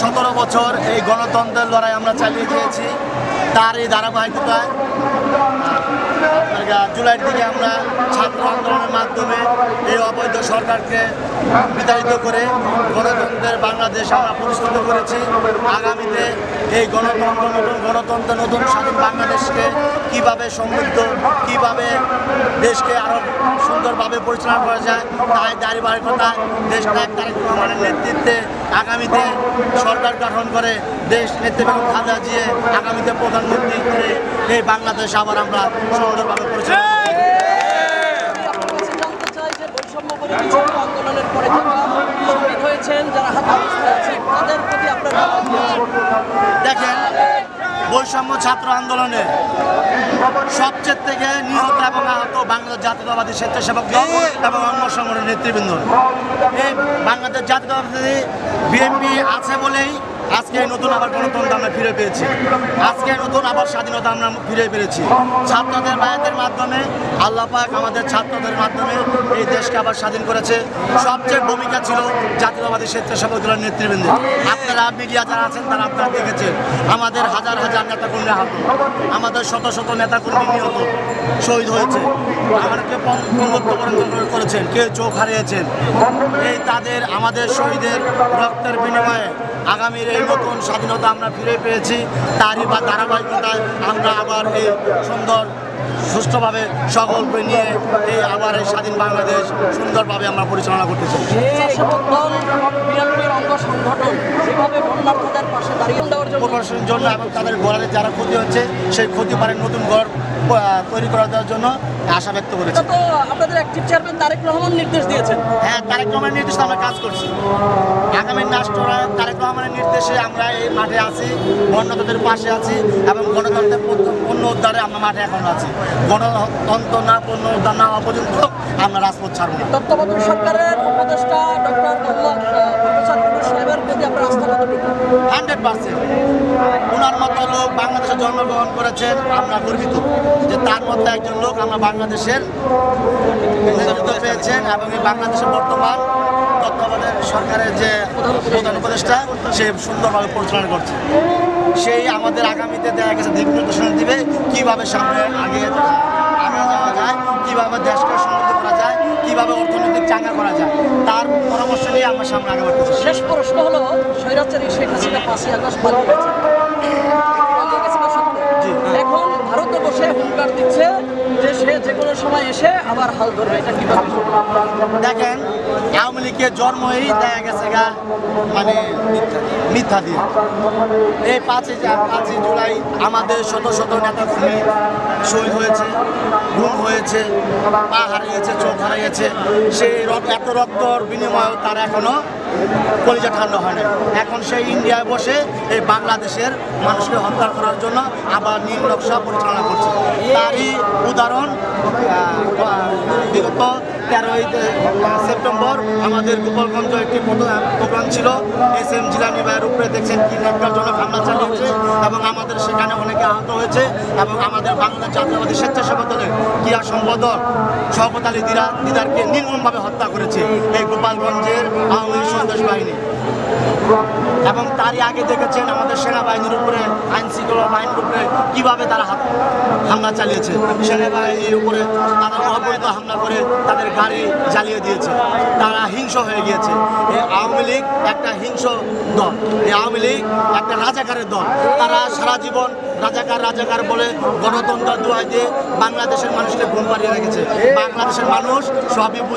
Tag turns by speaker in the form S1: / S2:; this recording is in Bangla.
S1: সতেরো বছর এই গণতন্ত্রের লড়াই আমরা চালিয়ে গিয়েছি তার এই ধারাবাহিকতায় জুলাইয়ের দিকে আমরা ছাত্র আন্দোলনের মাধ্যমে এই অবৈধ সরকারকে বিতাড়িত করে গণতন্ত্রের বাংলাদেশ আমরা প্রতিষ্ঠিত করেছি। আগামীতে এই গণতন্ত্র, নতুন গণতন্ত্র, নতুন স্বাধীন বাংলাদেশকে কীভাবে সমৃদ্ধ, কীভাবে দেশকে আরও সুন্দরভাবে পরিচালনা করা যায়, তাই দাঁড়িয়ে দেশ নায়ক রহমানের নেতৃত্বে আগামীতে সরকার গঠন করে দেশ নেত্রী বেগম খালেদা জিয়ে আগামীতে প্রধানমন্ত্রী করে এই বাংলাদেশ আবার আমরা সুন্দরভাবে পরিচালনা করব।
S2: আপনার কাছে জানতে চাই যে বৈষম্য বিরোধী ছাত্র আন্দোলনের পরে যারা শহীদ হয়েছেন যারা হাত অবস্থায় আছেন তাদের প্রতি আপনার মতামত কি আছে?
S1: দেখেন বৈষম্য ছাত্র আন্দোলনে সবচেয়ে থেকে নিহত এবং আহত বাংলাদেশ জাতীয়তাবাদী স্বেচ্ছাসেবক দল এবং অন্য সংগঠনের নেতৃবৃন্দ। এই বাংলাদেশ জাতীয়তাবাদী বিএনপি আছে বলেই আজকে নতুন আবার গণতন্ত্র আমরা ফিরে পেয়েছি। আজকে নতুন আবার স্বাধীনতা আমরা ফিরে পেরেছি। ছাত্রদের বায়াতের মাধ্যমে আল্লাহ পাক আমাদের ছাত্রদের মাধ্যমে এই দেশকে আবার স্বাধীন করেছে। সবচেয়ে ভূমিকা ছিল জাতীয়তাবাদী স্বেচ্ছাসেবক দলের নেতৃবৃন্দে আপনারা মিডিয়া যারা আছেন তারা আপনারা দেখেছেন, আমাদের হাজার হাজার নেতাকর্মী আহত। আমাদের শত শত নেতাকর্মী নিহত, শহীদ হয়েছে। আমাদেরকে করেছেন, কেউ চোখ হারিয়েছেন। এই তাদের, আমাদের শহীদের রক্তের বিনিময়ে আগামীর এই নতুন স্বাধীনতা আমরা ফিরে পেয়েছি, তারই বা ধারাবাহিকতায় আমরা আবার এই সুন্দর সুস্থভাবে সকলকে নিয়ে এই আবার এই স্বাধীন বাংলাদেশ সুন্দরভাবে আমরা পরিচালনা করতে চাই।
S2: অঙ্গ সংগঠন বন্যার্থদের পাশে দাঁড়িয়ে জন্য
S1: প্রকাশের জন্য এবং তাদের ঘরের যারা ক্ষতি হচ্ছে সেই ক্ষতি পারেন নতুন ঘর তৈরি করে দেওয়ার জন্য আশা ব্যক্ত করেছি।
S2: তো আপনাদের অ্যাক্টিভ চেয়ারম্যান তারেক রহমান নির্দেশ দিয়েছেন।
S1: হ্যাঁ তারেক রহমানের নির্দেশে আমরা কাজ করছি। আগামী রাষ্ট্ররা তারেক রহমানের নির্দেশে আমরা এই মাঠে আছি গণতন্ত্রের পাশে আছি এবং গণতন্ত্রের পূর্ণ- পূর্ণ উদ্ধারে আমরা মাঠে এখন আছি। গণতন্ত্র না পূর্ণ উদ্ধার না হওয়া পর্যন্ত আমরা রাজপথ ছাড়ব
S2: তত্ত্বাবধায়ক সরকারের উপদেষ্টা ডক্টর মোহাম্মদ
S1: হান্ড্রেড পার্সেন্ট। ওনার মতো লোক বাংলাদেশে জন্মগ্রহণ করেছেন, আমরা গর্বিত যে তার মতো একজন লোক আমরা বাংলাদেশের পেয়েছেন এবং এই বাংলাদেশের বর্তমান তত্ত্বাবধায়ক সরকারের যে প্রধান উপদেষ্টা, সে সুন্দরভাবে পরিচালনা করছে। সেই আমাদের আগামীতে দেখা গেছে দিক নির্দেশনা দিবে কীভাবে সামনে আগে আগে যাওয়া যায়, কীভাবে দেশকে সমৃদ্ধ করা যায়, কীভাবে অর্থনৈতিক চাঙ্গা করা যায়, তার পরামর্শ নিয়ে আমরা সামনে আগে বাড়তেছি
S2: শেষ প্রশ্ন হলো, স্বৈরাচারী শেখ পাঁচই আগস্ট। এখন ভারতবর্ষে হুঙ্কার দিচ্ছে যে সে যে কোনো সময় এসে আবার হাল ধরবে। এটা
S1: দেখেন আওয়ামী লীগের জন্মই দেখা গেছে গা মানে মিথ্যা- দিয়ে। এই পাঁচই পাঁচই জুলাই আমাদের শত শত নেতাকর্মী শহীদ হয়েছে গুম হয়েছে পা হারিয়েছে চোখ হারিয়েছে। সেই এত রক্তর বিনিময়েও তারা এখনও কলিজা ঠান্ডা হয় না এখন সেই ইন্ডিয়ায় বসে এই বাংলাদেশের মানুষকে হত্যা করার জন্য আবার নীল নকশা পরিচালনা করছে। তারই উদাহরণ বিগত তেরোই সেপ্টেম্বর আমাদের গোপালগঞ্জ একটি প্রোগ্রাম ছিল। এস এম জিলানি ভাইয়ের উপরে দেখছেন কি জন্য হামলা চালিয়েছে এবং আমাদের সেখানে অনেকে আহত হয়েছে এবং আমাদের বাংলাদেশ জাতীয়বাদী স্বেচ্ছাসেবক দলের ক্রিয়া সম্পাদক শওকত আলী দিরা দিদারকে নির্মমভাবে হত্যা করেছে এই গোপালগঞ্জের আওয়ামী সন্ত্রাস বাহিনী। এবং তারই আগে দেখেছেন আমাদের সেনাবাহিনীর উপরে আইন শৃঙ্খলা বাহিনীর উপরে কীভাবে তারা হামলা চালিয়েছে। সেনাবাহিনীর উপরে তারা মহাপরিত হামলা করে তাদের গাড়ি জ্বালিয়ে দিয়েছে। তারা হিংস হয়ে গিয়েছে। এই আওয়ামী লীগ একটা হিংস দল। এই আওয়ামী লীগ একটা রাজাকারের দল। তারা সারা জীবন রাজাকার রাজাকার বলে গণতন্ত্র দোয়াই দিয়ে বাংলাদেশের মানুষকে ঘুম পাড়িয়ে রেখেছে। বাংলাদেশের মানুষ সবই বুঝে